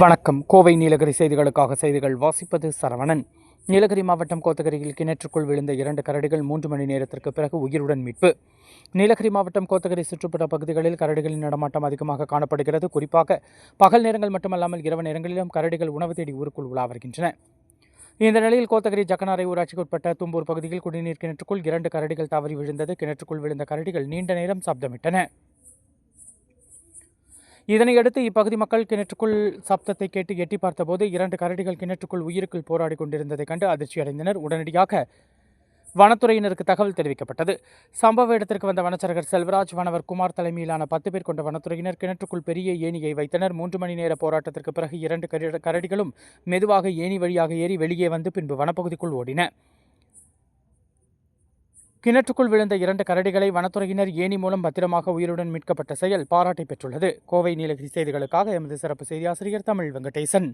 வணக்கம். கோவை நீலகிரி செய்திகளுக்காக செய்திகள் வாசிப்பது சரவணன். நீலகிரி மாவட்டம் கோத்தகிரியில் கிணற்றுக்குள் விழுந்த இரண்டு கரடிகள் மூன்று மணி நேரத்திற்கு பிறகு உயிருடன் மீட்பு. நீலகிரி மாவட்டம் கோத்தகிரி சுற்றுப்புற பகுதிகளில் கரடிகளின் நடமாட்டம் அதிகமாக காணப்படுகிறது. குறிப்பாக பகல் நேரங்கள் மட்டுமல்லாமல் இரவு நேரங்களிலும் கரடிகள் உணவு தேடி ஊருக்குள் உலா வருகின்றன. இந்த நிலையில் கோத்தகிரி ஜக்கனாரை ஊராட்சிக்கு உட்பட்ட தும்பூர் பகுதியில் குடிநீர் கிணற்றுக்குள் இரண்டு கரடிகள் தவறி விழுந்தது. கிணற்றுக்குள் விழுந்த கரடிகள் நீண்ட நேரம் சப்தமிட்டன இதனையடுத்து இப்பகுதி மக்கள் கிணற்றுக்குள் சப்தத்தை கேட்டு எட்டி பார்த்தபோது இரண்டு கரடிகள் கிணற்றுக்குள் உயிருக்குள் போராடி கொண்டிருந்ததைக் கண்டு அதிர்ச்சியடைந்தனர் உடனடியாக வனத்துறையினருக்கு தகவல் தெரிவிக்கப்பட்டது. சம்பவ இடத்திற்கு வந்த வனச்சரகர் செல்வராஜ் வனவர் குமார் தலைமையிலான பத்து பேர் கொண்ட வனத்துறையினர் கிணற்றுக்குள் பெரிய ஏணியை வைத்தனர். மூன்று மணி நேர போராட்டத்திற்கு பிறகு இரண்டு கரடிகளும் மெதுவாக ஏணி வழியாக ஏறி வெளியே வந்து பின்பு வனப்பகுதிக்குள் ஓடின. கிணற்றுக்குள் விழுந்த இரண்டு கரடிகளை வனத்துறையினர் ஏணி மூலம் பத்திரமாக உயிருடன் மீட்கப்பட்ட செயல் பாராட்டை பெற்றுள்ளது. கோவை நீலகிரி செய்திகளுக்காக எமது சிறப்பு செய்தி ஆசிரியர் தமிழ் வெங்கடேசன்.